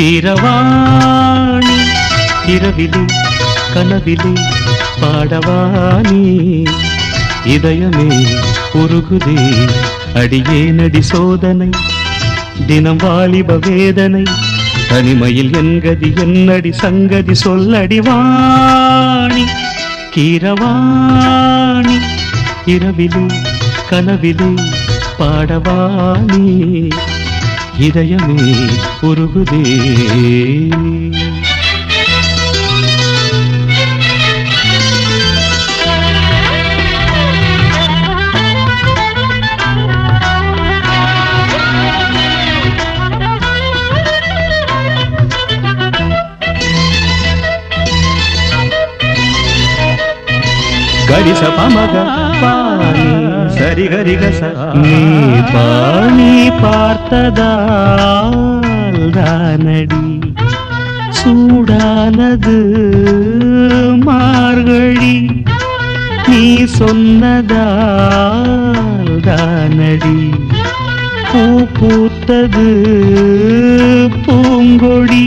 கீரவாணி இரவிலே கனவிலே பாடவானி இதயமே உருகுதே அடியே நடி சோதனை தினம் வாலிப வேதனை தனிமையில் என்கதி என்னடி சங்கதி சொல்லடி வாணி. கீரவாணி இரவிலே கனவிலே பாடவானி இதயமே உருகுதே గరిస పమగ పాని సరి గరి గస நீ பாணி பார்த்ததால் தானடி சூடானது மார்கழி நீ சொன்னதால் தானடி பூ பூத்தது பூங்கொடி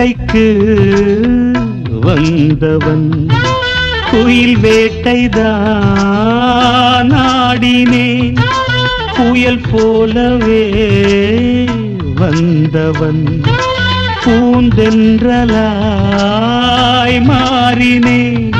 வேட்டைக்கு வந்தவன். குயில் வேட்டைதான் ஆடினேன். புயல் போலவே வந்தவன். பூந்தென்றலாய் மாறினேன்.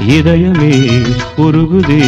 இதயமே உருகுதே.